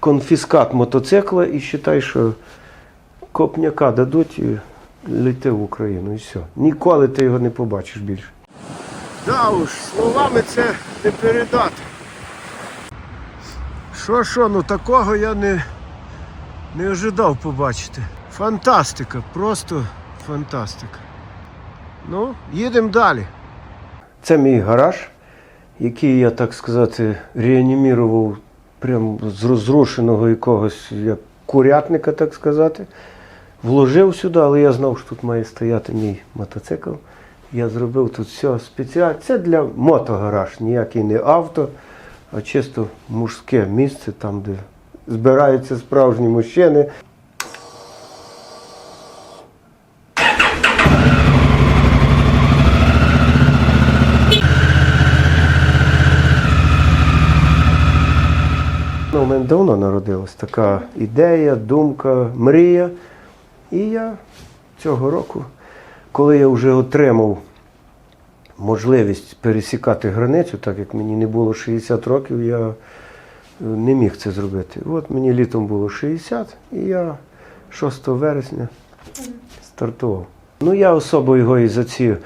конфіскат мотоцикла і вважай, що копняка дадуть і лети в Україну і все. Ніколи ти його не побачиш більше. Да уж, словами це не передати. Що, що, ну такого я не, не ожидав побачити. Фантастика, просто фантастика. Ну, їдемо далі. Це мій гараж, який я, так сказати, реанімірував прямо з розрушеного якогось як курятника, так сказати. Вложив сюди, але я знав, що тут має стояти мій мотоцикл. Я зробив тут все спеціально. Це для мотогараж, ніякий не авто, а чисто мужське місце, там, де збираються справжні мужчини. Мене давно народилась така ідея, думка, мрія. І я цього року, коли я вже отримав можливість пересікати границю, так як мені не було 60 років, я е, не міг це зробити. От мені літом було 60, і я 6 вересня стартував. Ну, я особо його і за ці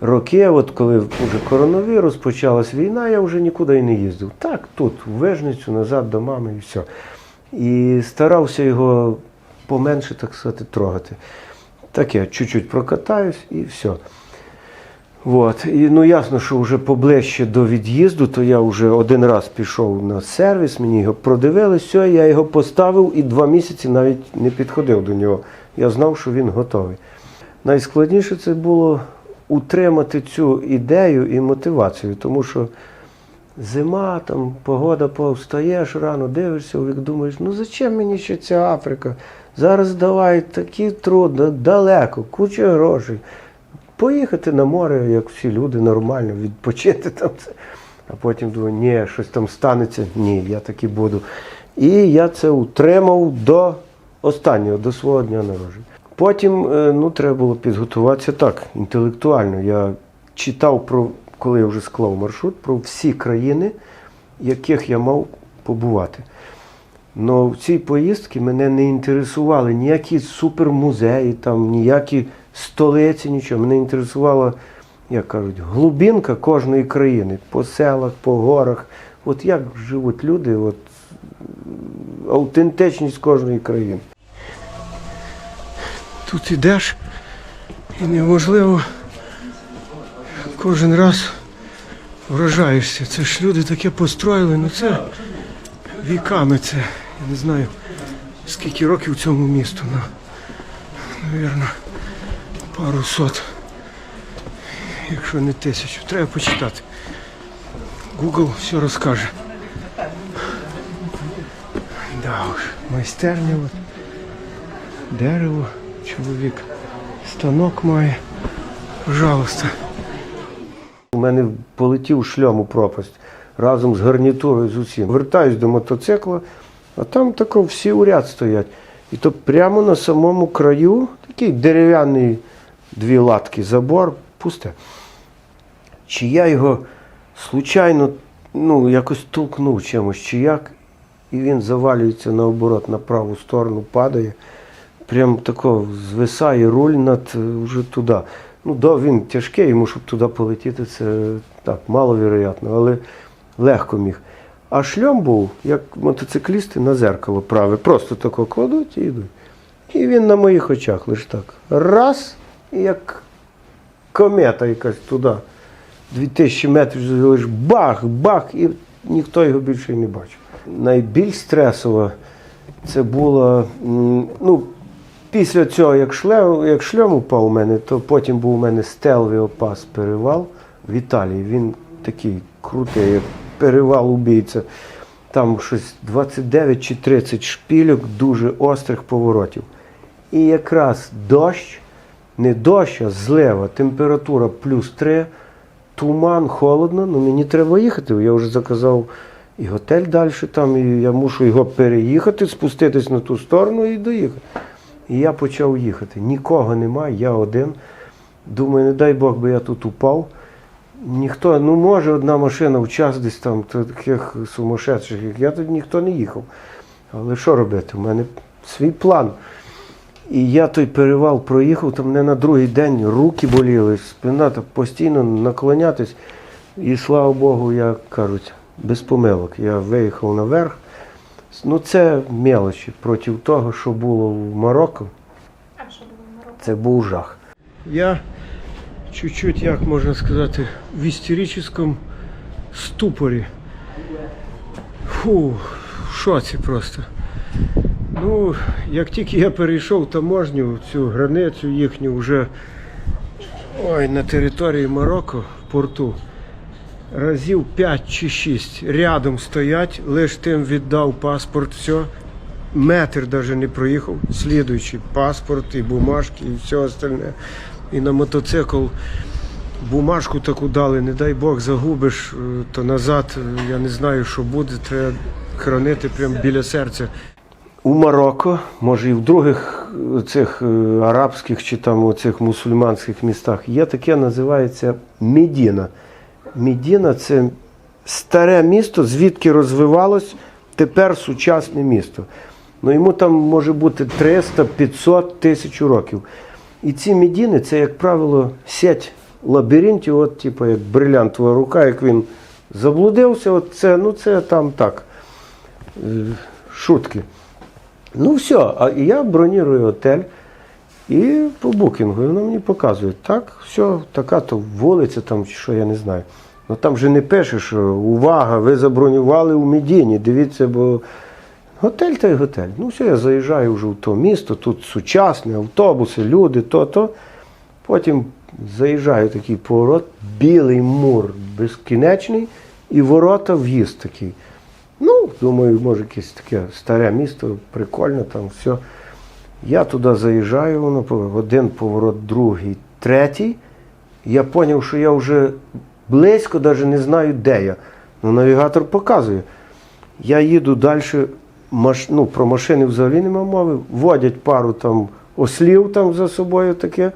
роки, от коли вже коронавірус, почалась війна, я вже нікуди і не їздив. Так, тут, в Вижницю, назад до мами і все. І старався його поменше, так сказати, трогати. Так я чуть-чуть прокатаюсь і все. От. І ну ясно, що вже поближче до від'їзду, то я вже один раз пішов на сервіс, мені його продивили, все, я його поставив і два місяці навіть не підходив до нього. Я знав, що він готовий. Найскладніше це було утримати цю ідею і мотивацію, тому що зима, там, погода повстаєш рано, дивишся, вік, думаєш, ну зачем мені ще ця Африка? Зараз давай такі трудно, далеко, куча грошей. Поїхати на море, як всі люди, нормально, відпочити там. Це. А потім думаю, ні, щось там станеться. Ні, я так і буду. І я це утримав до останнього, до свого дня народження. Потім е, ну, треба було підготуватися так, інтелектуально. Я читав про, коли я вже склав маршрут, про всі країни, яких я мав побувати. Но в цій поїздці мене не інтересували ніякі супермузеї, там, ніякі столиці, нічого. Мене інтересувала, як кажуть, глибинка кожної країни, по селах, по горах. От як живуть люди, от, аутентичність кожної країни. Тут ідеш і неможливо кожен раз вражаєшся. Це ж люди таке построїли, ну це віками це. Я не знаю, скільки років цьому місту. Ну, Навірно, пару сот. Якщо не тисячу. Треба почитати. Google все розкаже. Да уж, майстерня. От. Дерево, чоловік. Станок має. Пожалуйста. У мене полетів шльом у пропасть разом з гарнітурою з усім. Вертаюсь до мотоцикла, а там тако всі у ряд стоять. І то прямо на самому краю такий дерев'яний дві латки забор, пусте. Чи я його случайно ну, якось толкнув чимось, чи як, і він завалюється наоборот на праву сторону, падає. Прям тако звисає руль над е, вже туди. Ну, да, він тяжкий, йому, щоб туди полетіти, це так, маловероятно, але легко міг. А шльом був, як мотоциклісти на зеркало праве. Просто тако кладуть і йдуть. І він на моїх очах лише так. Раз, і як комета якась туди. 2000 метрів лише бах, бах, і ніхто його більше не бачив. Найбільш стресово це було, ну, після цього, як шлем, як шльом упав у мене, то потім був у мене стелвіопас перевал в Італії. Він такий крутий, як перевал убійця. Там щось 29 чи 30 шпільок дуже острих поворотів. І якраз дощ, не дощ, а злива, температура плюс 3, туман, холодно, ну мені треба їхати. Я вже заказав і готель далі там, і я мушу його переїхати, спуститись на ту сторону і доїхати. І я почав їхати. Нікого немає, я один. Думаю, не дай Бог би я тут упав. Ніхто, ну може одна машина в час десь там таких сумасшедших, як я тут ніхто не їхав. Але що робити? У мене свій план. І я той перевал проїхав, там мене на другий день руки боліли, спина так постійно наклонятись. І слава Богу, як кажуть, без помилок. Я виїхав наверх. Ну це мелочі проти того, що було в Марокко. А що було в Марокко? Це був жах. Я чуть-чуть, як можна сказати, в істеричному ступорі. Фу, в шоці просто. Ну, як тільки я перейшов таможню, цю границю їхню вже ой, на території Марокко, в порту, разів 5 чи 6 рядом стоять, лиш тим віддав паспорт, все. Метр навіть не проїхав, слідуючий паспорт і бумажки, і все остальне. І на мотоцикл бумажку таку дали, не дай Бог, загубиш, е, то назад е, я не знаю, що буде, треба хранити прямо біля серця. У Марокко, може і в других е, цих арабських чи там у цих мусульманських містах є таке, називається Медіна. Медіна це старе місто, звідки розвивалось тепер сучасне місто. Ну йому там може бути 300, 500 тисяч років. І ці медіни це, як правило, сеть лабіринтів, от, типу, як брилянтова рука, як він заблудився, от це, ну це там так. е, Шутки. Ну все, а я бронірую готель і по букінгу. Воно мені показує, так, все, така то вулиця, там, що я не знаю. Ну там же не пише, що увага, ви забронювали у Медіні, дивіться, бо готель та й готель. Ну все, я заїжджаю вже в то місто, тут сучасне, автобуси, люди, то-то. Потім заїжджаю такий поворот, білий мур безкінечний і ворота в'їзд такий. Ну, думаю, може якесь таке старе місто, прикольно там все. Я туди заїжджаю, воно один поворот, другий, третій. Я зрозумів, що я вже близько навіть не знаю, де я. Ну, навігатор показує. Я їду далі, маш... ну, про машини взагалі нема мови. Водять пару там ослів там за собою таке.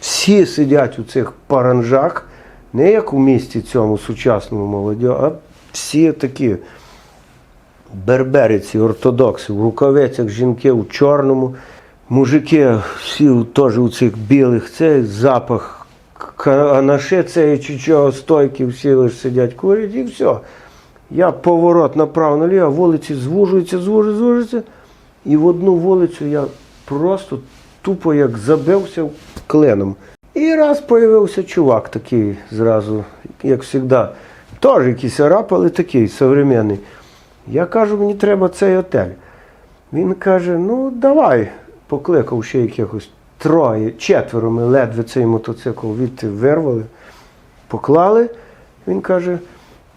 Всі сидять у цих паранжах, не як у місті цьому сучасному молоді, а всі такі бербериці, ортодокси, в рукавицях жінки у чорному, мужики всі теж у цих білих, цей запах канаши цієї чи чого стойки, всі лише сидять, курять і все. Я поворот направо наліво, вулиці звужуються, звужуються, звужуються. І в одну вулицю я просто тупо як забився кленом. І раз появився чувак такий зразу, як завжди. Теж якийсь араб, але такий современний. Я кажу, мені треба цей готель. Він каже: ну давай, покликав ще якихось троє, четверо ми ледве цей мотоцикл відти вирвали, поклали. Він каже,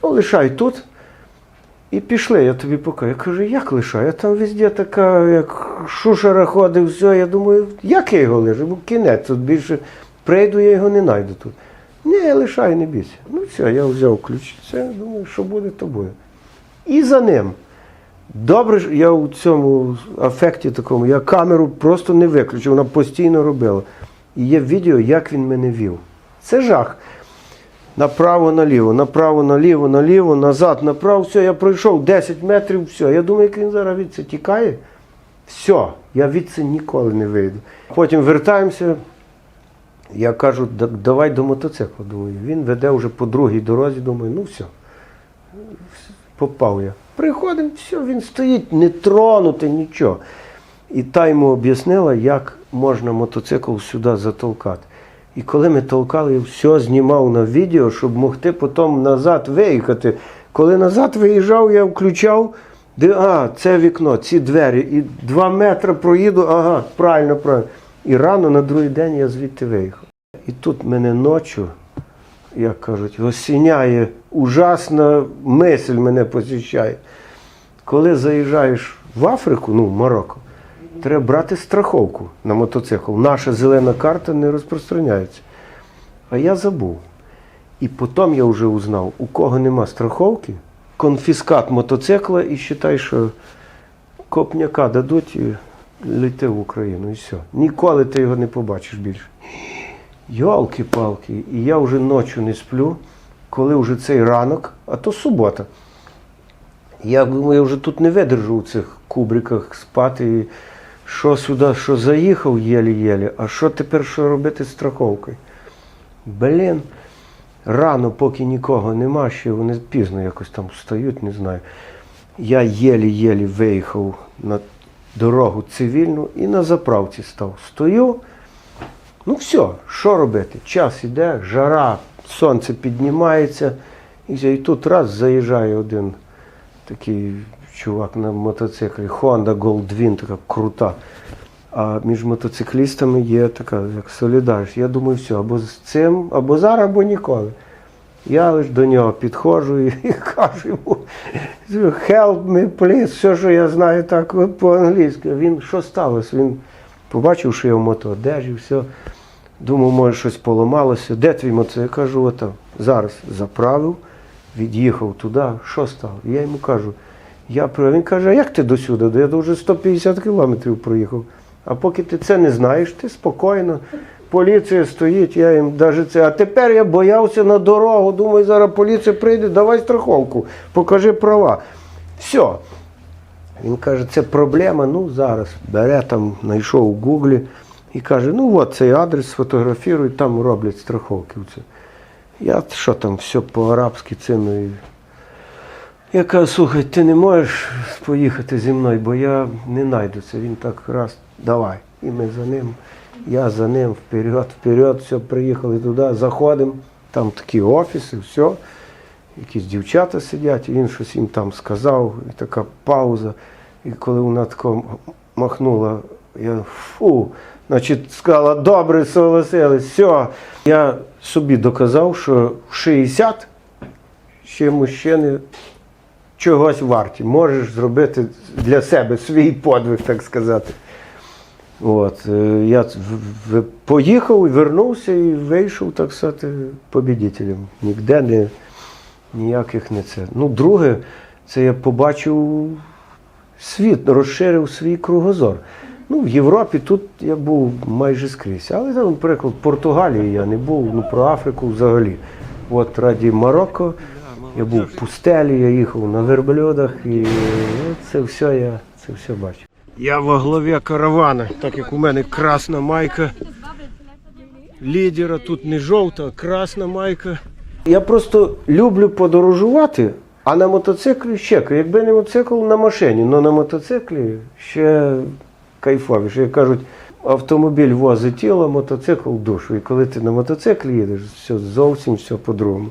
ну лишай тут. І пішли, я тобі покажу. Я кажу, як лишаю? Я там везде така, як шушера ходив, все. Я думаю, як я його лежу? Бо кінець тут більше прийду, я його не знайду тут. Ні, лишай, не бійся. Ну все, я взяв ключ. Це, думаю, що буде, то буде. І за ним. Добре, я у цьому афекті такому, я камеру просто не виключив, вона постійно робила. І є відео, як він мене вів. Це жах. Направо, наліво, направо, наліво, наліво, назад, направо, все, я пройшов 10 метрів, все. Я думаю, як він зараз від це тікає. Все, я від це ніколи не вийду. Потім вертаємося. Я кажу, давай до мотоцикла. Думаю, він веде вже по другій дорозі, думаю, ну все. Попав я. Приходимо, все, він стоїть, не тронутий, нічого. І та йому об'яснила, як можна мотоцикл сюди затолкати. І коли ми толкали, я все знімав на відео, щоб могти потім назад виїхати. Коли назад виїжджав, я включав, де, а, це вікно, ці двері. І два метри проїду, ага, правильно, правильно. І рано на другий день я звідти виїхав. І тут мене ночі, як кажуть, осіняє ужасна мисль мене посіщає. Коли заїжджаєш в Африку, ну, в Марокко, треба брати страховку на мотоцикл. Наша зелена карта не розпространяється. А я забув. І потім я вже узнав, у кого нема страховки, конфіскат мотоцикла і вважай, що копняка дадуть і лети в Україну. І все. Ніколи ти його не побачиш більше. Йолки-палки, і я вже ночі не сплю, коли вже цей ранок, а то субота. Я я вже тут не видержу у цих кубриках спати. Що сюди, що заїхав єлі-єлі, а що тепер що робити з страховкою? Блін, рано, поки нікого нема, ще вони пізно якось там встають, не знаю. Я єлі-єлі виїхав на дорогу цивільну і на заправці став. Стою. Ну все, що робити? Час іде, жара, сонце піднімається. І, тут раз заїжджає один такий чувак на мотоциклі, Honda Goldwing, така крута. А між мотоциклістами є така, як солідарність. Я думаю, все, або з цим, або зараз, або ніколи. Я лише до нього підходжу і кажу йому help me, please, все, що я знаю так по-англійськи. Він що сталося? Він побачив, що я в мотоодежі, все. Думав, може щось поламалося. Де твій мотоцикл? Я кажу, отам. Зараз заправив, від'їхав туди. Що стало? Я йому кажу, я Він каже, а як ти до сюди? Я вже 150 кілометрів проїхав. А поки ти це не знаєш, ти спокійно. Поліція стоїть, я їм навіть це. А тепер я боявся на дорогу. Думаю, зараз поліція прийде, давай страховку, покажи права. Все. Він каже, це проблема. Ну зараз бере там, знайшов у Гуглі і каже: ну от цей адрес сфотографіруй, там роблять страховки. Я що там, все по-арабськи цими. Я кажу, слухай, ти не можеш поїхати зі мною, бо я не знайду це. Він так раз, давай. І ми за ним, я за ним, вперед, вперед, все, приїхали туди, заходимо, там такі офіси, все. Якісь дівчата сидять, він щось їм там сказав, і така пауза. І коли вона тако махнула, я фу, значить, сказала, добре, согласились, все. Я собі доказав, що в 60 ще мужчини чогось варті. Можеш зробити для себе свій подвиг, так сказати. От, е, я поїхав вернувся і вийшов, так сказати, побідителем. Ніде не, ніяких не це. Ну, друге, це я побачив світ, розширив свій кругозор. Ну, в Європі тут я був майже скрізь. Але, наприклад, в Португалії я не був, ну про Африку взагалі. От раді Марокко я був в пустелі, я їхав на верблюдах і це все я це все бачив. Я во главі каравана, так як у мене красна майка лідера, тут не жовта, а красна майка. Я просто люблю подорожувати, а на мотоциклі ще. Якби не мотоцикл на машині, але на мотоциклі ще кайфовіше. Як кажуть, автомобіль возить тіло, мотоцикл душу. І коли ти на мотоциклі їдеш, все зовсім все по-другому.